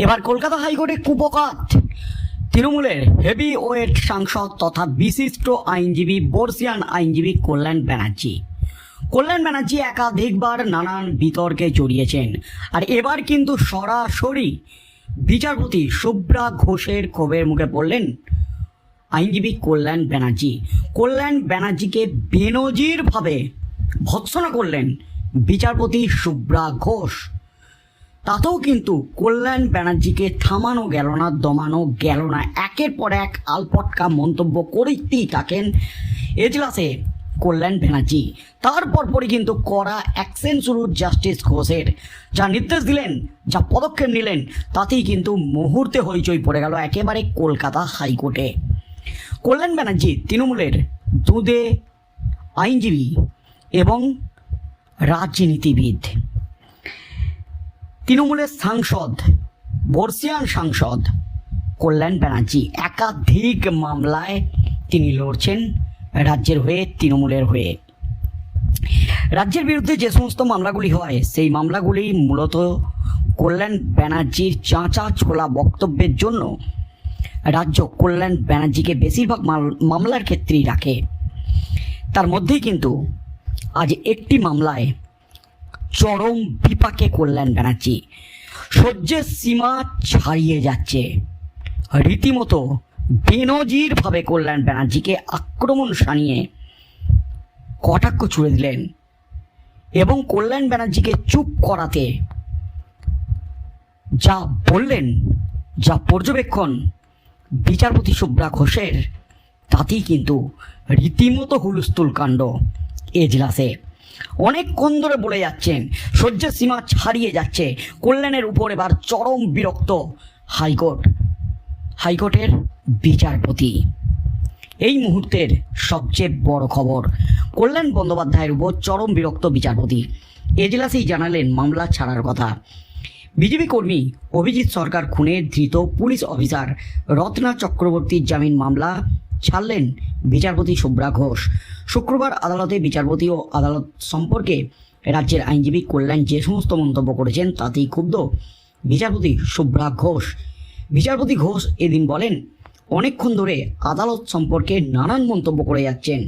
এবার কলকাতা হাইকোর্টে কুপকাত। তৃণমূলের হেভি ওয়েট সাংসদ তথা বিশিষ্ট আইনজীবী, বর্ষিয়ান আইনজীবী কল্যাণ ব্যানার্জি। কল্যাণ ব্যানার্জি একাধিকবার নানান বিতর্কে জড়িয়েছেন। আর এবার কিন্তু সরাসরি বিচারপতি শুভ্রা ঘোষের ক্ষোভের মুখে পড়লেন আইনজীবী কল্যাণ ব্যানার্জি। কল্যাণ ব্যানার্জিকে বেনজিরভাবে ভৎসনা করলেন বিচারপতি শুভ্রা ঘোষ। তাতেও কিন্তু কল্যাণ ব্যানার্জিকে থামানো গেল না, দমানো গেল না। একের পর এক আলপটকা মন্তব্য করেই থাকেন এজলাসে কল্যাণ ব্যানার্জি। তারপর পরই কিন্তু কড়া অ্যাকশন শুরু জাস্টিস ঘোষের। যা নির্দেশ দিলেন, যা পদক্ষেপ নিলেন, তাতেই কিন্তু মুহূর্তে হইচই পড়ে গেল একেবারে কলকাতা হাইকোর্টে। কল্যাণ ব্যানার্জি তৃণমূলের দুধে আইনজীবী এবং রাজনীতিবিদ। তৃণমূলের সাংসদ, বর্ষিয়ান সাংসদ কল্যাণ ব্যানার্জি, একাধিক মামলায় তিনি লড়ছেন রাজ্যের হয়ে, তৃণমূলের হয়ে। রাজ্যের বিরুদ্ধে যে সমস্ত মামলাগুলি হয়, সেই মামলাগুলি মূলত কল্যাণ ব্যানার্জির চাঁচা ছোলা বক্তব্যের জন্য রাজ্য কল্যাণ ব্যানার্জিকে বেশিরভাগ মামলার ক্ষেত্রেই রাখে। তার মধ্যেই কিন্তু আজ একটি মামলায় চরম বিপাকে কল্যাণ ব্যানার্জি। সহ্যের সীমা ছাড়িয়ে যাচ্ছে। রীতিমতো বেনজিরভাবে কল্যাণ ব্যানার্জিকে আক্রমণ সানিয়ে কটাক্ষ ছুড়ে দিলেন এবং কল্যাণ ব্যানার্জিকে চুপ করাতে যা বললেন, যা পর্যবেক্ষণ বিচারপতি শুভ্রা ঘোষের, তাতেই কিন্তু রীতিমতো হুলস্থুল কাণ্ড এজলাসে অনেকক্ষণ ধরে বলে যাচ্ছেন সহ্যের সীমা ছাড়িয়ে যাচ্ছে, কল্যাণের উপর এবার চরম বিরক্ত হাইকোর্ট, হাইকোর্টের বিচারপতি। এই মুহূর্তের সবচেয়ে বড় খবর, কল্যাণ বন্দ্যোপাধ্যায়ের উপর চরম বিরক্ত বিচারপতি। এজলাসেই জানালেন মামলা ছাড়ার কথা। বিজেপি কর্মী অভিজিৎ সরকার খুনে ধৃত পুলিশ অফিসার রত্না চক্রবর্তীর জামিন মামলা ছাড়লেন বিচারপতি শুভ্রা ঘোষ। শুক্রবার আদালতে বিচারপতি ও আদালত সম্পর্কে রাজ্যের আইনজীবী কল্যাণ যে সমস্ত মন্তব্য করেছেন তাতেই ক্ষুব্ধ বিচারপতি শুভ্রা ঘোষ। বিচারপতি ঘোষ এদিন বলেন, অনেকক্ষণ ধরে আদালত সম্পর্কে নানান মন্তব্য করে যাচ্ছেন।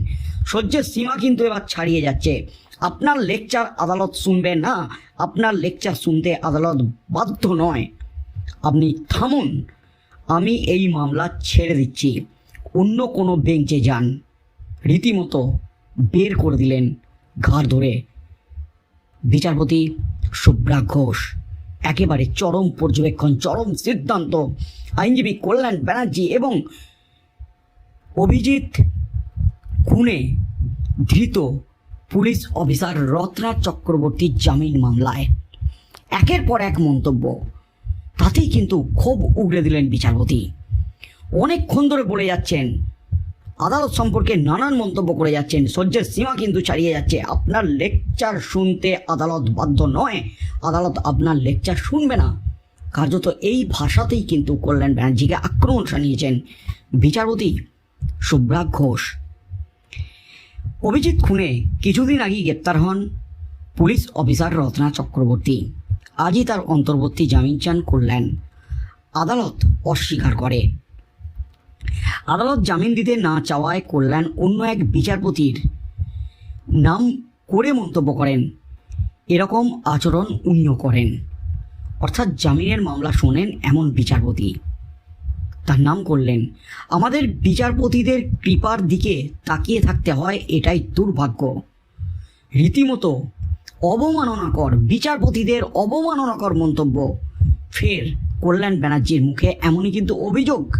সহ্যের সীমা কিন্তু এবার ছাড়িয়ে যাচ্ছে। আপনার লেকচার আদালত শুনবে না, আপনার লেকচার শুনতে আদালত বাধ্য নয়। আপনি থামুন, আমি এই মামলা ছেড়ে দিচ্ছি। অন্য কোনো বেঞ্চে যান। রীতিমতো বের করে দিলেন ঘাড় ধরে। বিচারপতি শুভ্রা ঘোষ, একেবারে চরম পর্যবেক্ষণ, চরম সিদ্ধান্ত, আইনজীবী কল্যাণ ব্যানার্জি এবং অভিজিৎ খুনে ধৃত পুলিশ অফিসার রত্না চক্রবর্তীর জামিন মামলায়। একের পর এক মন্তব্য, তাতেই কিন্তু ক্ষোভ উগড়ে দিলেন বিচারপতি। অনেকক্ষণ ধরে বলে যাচ্ছেন। আদালত সম্পর্কে নানান মন্তব্য করে যাচ্ছেন। সহ্যের সীমা কিন্তু ছাড়িয়ে যাচ্ছে। আপনার লেকচার শুনতে আদালত বাধ্য নয়। আদালত আপনার লেকচার শুনবে না। কার্যত এই ভাষাতেই কিন্তু কল্যাণ ব্যানার্জিকে আক্রমণ শানিয়েছেন বিচারপতি শুভ্রা ঘোষ। অভিজিৎ খুনে কিছুদিন আগেই গ্রেপ্তার হন পুলিশ অফিসার রত্না চক্রবর্তী। আজই তার অন্তর্বর্তী জামিন চান কল্যাণ। আদালত অস্বীকার করে। আদালত জামিন দিতে না চাওয়ায় কল্যাণ অন্য এক বিচারপতির নাম করে মন্তব্য করেন। এরকম আচরণ উনিও করেন। অর্থাৎ জামিনের মামলা শোনেন এমন বিচারপতি। তার নাম করলেন। আমাদের বিচারপতিদের কৃপার দিকে তাকিয়ে থাকতে হয় এটাই দুর্ভাগ্য। রীতিমতো অবমাননাকর বিচারপতিদের অবমাননাকর মন্তব্য। ফের কল্যাণ ব্যানার্জির মুখে এমনই কিন্তু অভিযোগ।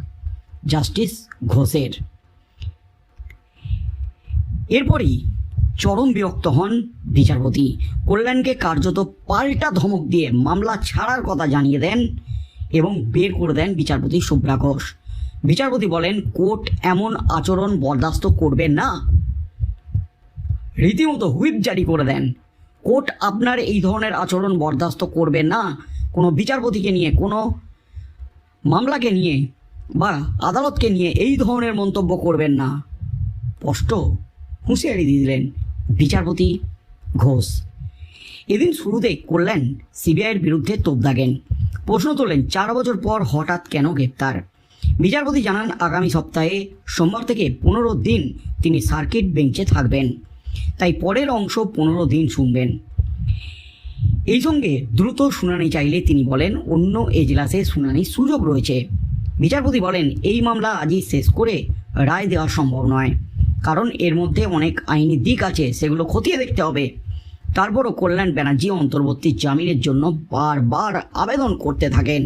জাস্টিস ঘোষের। এরপরই চরম বিরক্ত হন বিচারপতি। কল্যাণকে কার্যত পাল্টা ধমক দিয়ে মামলা ছাড়ার কথা জানিয়ে দেন এবং বের করে দেন বিচারপতি শুভ্রা ঘোষ। বিচারপতি বলেন, কোর্ট এমন আচরণ বরদাস্ত করবে না। রীতিমতো হুইপ জারি করে দেন। কোর্ট আপনার এই ধরনের আচরণ বরদাস্ত করবে না। কোনো বিচারপতিকে নিয়ে, কোনো মামলাকে নিয়ে বা আদালতকে নিয়ে এই ধরনের মন্তব্য করবেন না। স্পষ্ট হুঁশিয়ারি দিয়ে দিলেন বিচারপতি ঘোষ। এদিন শুরুতেই করলেন সিবিআইয়ের বিরুদ্ধে তোপ দাগেন। প্রশ্ন তোলেন, চার বছর পর হঠাৎ কেন গ্রেপ্তার? বিচারপতি জানান, আগামী সপ্তাহে সোমবার থেকে পনেরো দিন তিনি সার্কিট বেঞ্চে থাকবেন। তাই পরের অংশ পনেরো দিন শুনবেন। এই সঙ্গে দ্রুত শুনানি চাইলে তিনি বলেন, অন্য এজলাসে শুনানির সুযোগ রয়েছে। বিচারপতি বলেন, এই মামলা আজই শেষ করে রায় দেওয়া সম্ভব নয়। কারণ এর মধ্যে অনেক আইনি দিক আছে, সেগুলো খতিয়ে দেখতে হবে। তারপরও কল্যাণ ব্যানার্জি অন্তর্বর্তী জামিনের জন্য বারবার আবেদন করতে থাকেন।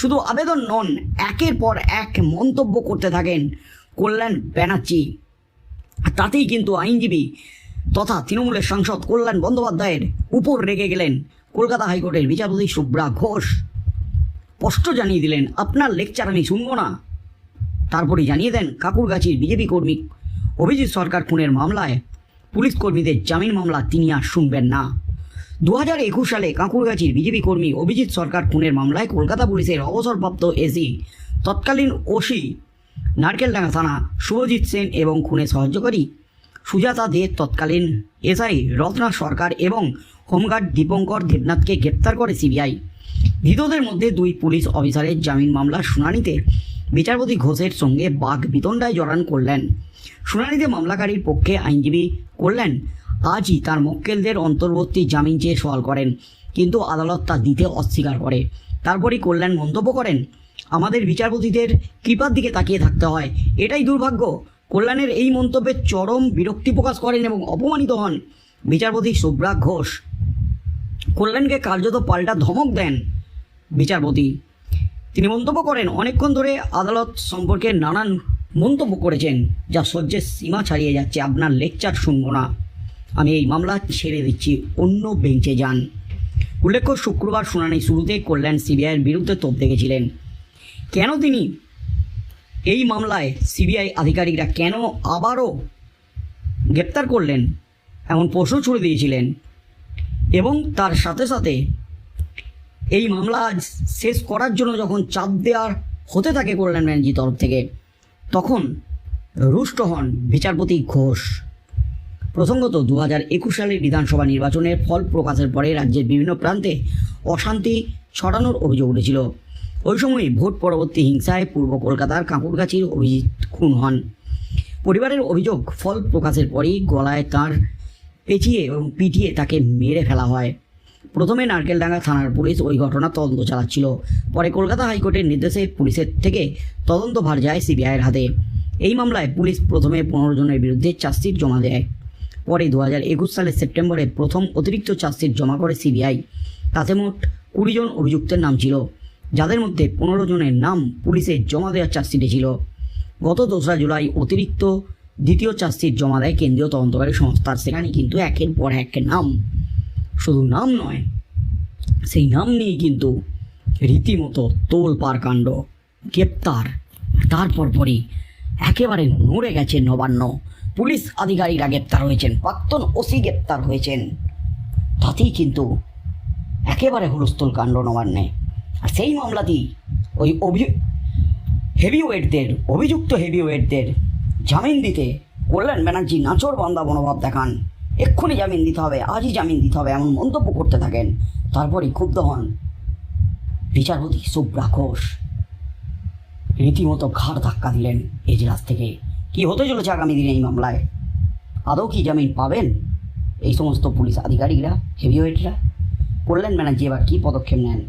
শুধু আবেদন নন, একের পর এক মন্তব্য করতে থাকেন কল্যাণ ব্যানার্জি। তাতেই কিন্তু আইনজীবী তথা তৃণমূলের সাংসদ কল্যাণ বন্দ্যোপাধ্যায়ের উপর রেগে গেলেন কলকাতা হাইকোর্টের বিচারপতি শুভ্রা ঘোষ। স্পষ্ট জানিয়ে দিলেন, আপনার লেকচার আমি শুনব না। তারপরে জানিয়ে দেন কাকুরগাছির বিজেপি কর্মী অভিজিৎ সরকার খুনের মামলায় পুলিশ কর্মীদের জামিন মামলা তিনি আর শুনবেন না। দু হাজার একুশ সালে কাঁকুরগাছির বিজেপি কর্মী অভিজিৎ সরকার খুনের মামলায় কলকাতা পুলিশের অবসরপ্রাপ্ত এসি, তৎকালীন ওসি, নারকেলডাঙ্গা থানা শুভজিৎ সেন এবং খুনে সাহায্যকারী সুজাতা দে তৎকালীন এসআই রত্না সরকার এবং হোমগার্ড দীপঙ্কর দেবনাথকে গ্রেপ্তার করে সিবিআই। ধৃতদের মধ্যে দুই পুলিশ অফিসারের জামিন মামলার শুনানিতে বিচারপতি ঘোষের সঙ্গে বাঘ বিতণ্ডায় জড়ান করলেন। শুনানিতে মামলাকারীর পক্ষে আইনজীবী করলেন। আজই তার মক্কেলদের অন্তর্বর্তী জামিন চেয়ে সওয়াল করেন, কিন্তু আদালত তা দিতে অস্বীকার করে। তারপরই কল্যাণ মন্তব্য করেন, আমাদের বিচারপতিদের কৃপার দিকে তাকিয়ে থাকতে হয়, এটাই দুর্ভাগ্য। কল্যাণের এই মন্তব্যে চরম বিরক্তি প্রকাশ করেন এবং অপমানিত হন। বিচারপতি শুভ্রা ঘোষ কল্যাণকে কার্যত পাল্টা ধমক দেন বিচারপতি। তিনি মন্তব্য করেন, অনেকক্ষণ ধরে আদালত সম্পর্কে নানান মন্তব্য করেছেন, যা সহ্যের সীমা ছাড়িয়ে যাচ্ছে। আপনার লেকচার শুনব না। আমি এই মামলা ছেড়ে দিচ্ছি, অন্য বেঞ্চে যান। উল্লেখ্য, শুক্রবার শুনানি শুরুতে কল্যাণ সিবিআইয়ের বিরুদ্ধে তোপ দেখেছিলেন। কেন তিনি এই মামলায় সিবিআই আধিকারিকরা কেন আবারও গ্রেপ্তার করলেন? এমন প্রশ্ন ছুড়ে দিয়েছিলেন। এবং তার সাথে সাথে এই মামলা শেষ করার জন্য যখন চাপ দেওয়ার হতে থাকে কল্যাণ ব্যানার্জির তরফ থেকে, তখন রুষ্ট হন বিচারপতি ঘোষ। প্রসঙ্গত দু হাজার একুশ সালের বিধানসভা নির্বাচনের ফল প্রকাশের পরে রাজ্যের বিভিন্ন প্রান্তে অশান্তি ছড়ানোর অভিযোগ উঠেছিল। ওই সময় ভোট পরবর্তী হিংসায় পূর্ব কলকাতার কাঁকুরগাছির অভিজিৎ খুন হন। পরিবারের অভিযোগ ফল প্রকাশের পরই গলায় তার পেঁচিয়ে এবং পিটিয়ে তাকে মেরে ফেলা হয়। প্রথমে নারকেলডাঙ্গা থানার পুলিশ ওই ঘটনা তদন্ত চালাচ্ছিল। পরে কলকাতা হাইকোর্টের নির্দেশে পুলিশের থেকে তদন্ত ভার যায় সিবিআইয়ের হাতে। এই মামলায় পুলিশ প্রথমে পনেরো জনের বিরুদ্ধে চার্জশিট জমা দেয়। পরে দু হাজার একুশ সালের সেপ্টেম্বরে প্রথম অতিরিক্ত চার্জশিট জমা করে সিবিআই। তাতে মোট কুড়ি জন অভিযুক্তের নাম ছিল, যাদের মধ্যে পনেরো জনের নাম পুলিশের জমা দেওয়ার চার্জশিটে ছিল। গত দোসরা জুলাই অতিরিক্ত দ্বিতীয় চার্জশিট জমা দেয় কেন্দ্রীয় তদন্তকারী সংস্থার সেখানে কিন্তু একের পর এক নাম। শুধু নাম নয়, সেই নাম নিয়ে কিন্তু রীতিমতো তোল পার কাণ্ড, গ্রেপ্তার। তারপর পরই একেবারে নড়ে গেছে নবান্ন। পুলিশ আধিকারিকরা গ্রেপ্তার হয়েছেন, প্রাক্তন ওসি গ্রেপ্তার হয়েছেন। তাতেই কিন্তু একেবারে হুলস্থুল কাণ্ড নবান্নে। আর সেই মামলাতেই ওই অভি হেভিওয়েটদের অভিযুক্ত হেভিওয়েটদের জামিন দিতে। কল্যাণ ব্যানার্জি নাচর বান্দা মনোভাব দেখান। এক্ষুনি জামিন দিতে হবে, আজই জামিন দিতে হবে এমন মন্তব্য করতে থাকেন। তারপরেই ক্ষুব্ধ হন বিচারপতি শুভ্রা ঘোষ। রীতিমতো ঘাড় ধাক্কা দিলেন এজলাস থেকে। কি হতে চলেছে আগামী দিনে এই মামলায়? আদৌ কি জামিন পাবেন? এই সমস্ত পুলিশ আধিকারিকরা, হেভিওয়েটরা? কল্যাণ ব্যানার্জি এবার কী পদক্ষেপ নেন?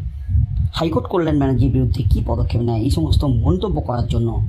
হাইকোর্ট কল্যাণ ব্যানার্জির বিরুদ্ধে কী পদক্ষেপ নেয়? এই সমস্ত মন্তব্য করার জন্য